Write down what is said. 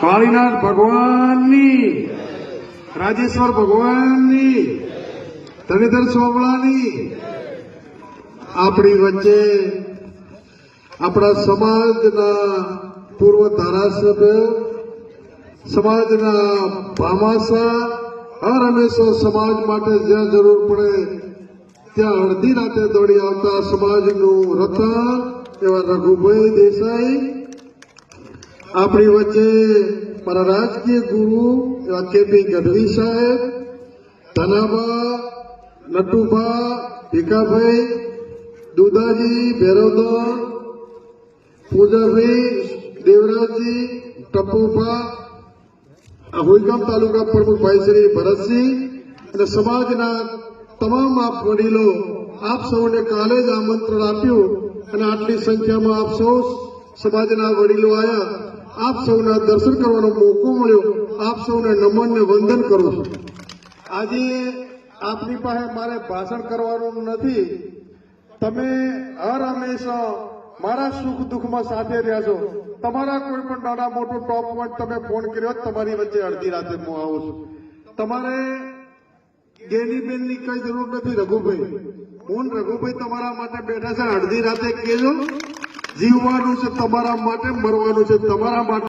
કાળીનાથ ભગવાનની, રાજેશ્વર ભગવાનની ધણીધર સોમળાની આપણી વચ્ચે આપણા સમાજના પૂર્વ ધારાસભ્ય, સમાજના ભામાસા હર હંમેશા સમાજ માટે જ્યાં જરૂર પડે, ત્યાં અડધી રાતે દોડી આવતા સમાજનું રતન એવા રઘુભાઈ દેસાઈ આપણી વચ્ચે મારા રાજકીય ગુરુ એવા કેપી ગઢવી સાહેબ ધનાબા નટુભા, ભીખાભાઈ, દુદાજી ભેરવદોર પૂજાભાઈ, દેવરાજજી, ટપુભા, આ હોલગામ તાલુકા પ્રમુખ ભાઈ શ્રી ભરતસિંહ અને સમાજના તમામ આપ વડીલો, આપ સૌને કાલે જ આમંત્રણ આપ્યું અને આટલી સંખ્યામાં આપ સૌ સમાજના વડીલો આવ્યા આપ સૌના દર્શન કરવાનો મોકો મળ્યો. આપ સૌને નમન ને વંદન કરું છું. આજે આપની પાસે મારે ભાષણ કરવાનું નથી. તમે હર હંમેશા મારા સુખ દુઃખમાં સાથે રહ્યા છો. તમારા કોઈ પણ નાના મોટું ટોપ પોઈન્ટ તમે ફોન કર્યો તમારી વચ્ચે અડધી રાતે હું આવું છું. તમારે ગેનીબેનની કઈ જરૂર નથી, રઘુભાઈ. હું રઘુભાઈ તમારા માટે બેઠા છે, અડધી રાતે કેજો જીવવાનું છે તમારા માટે મરવાનું છે તમારા માટે.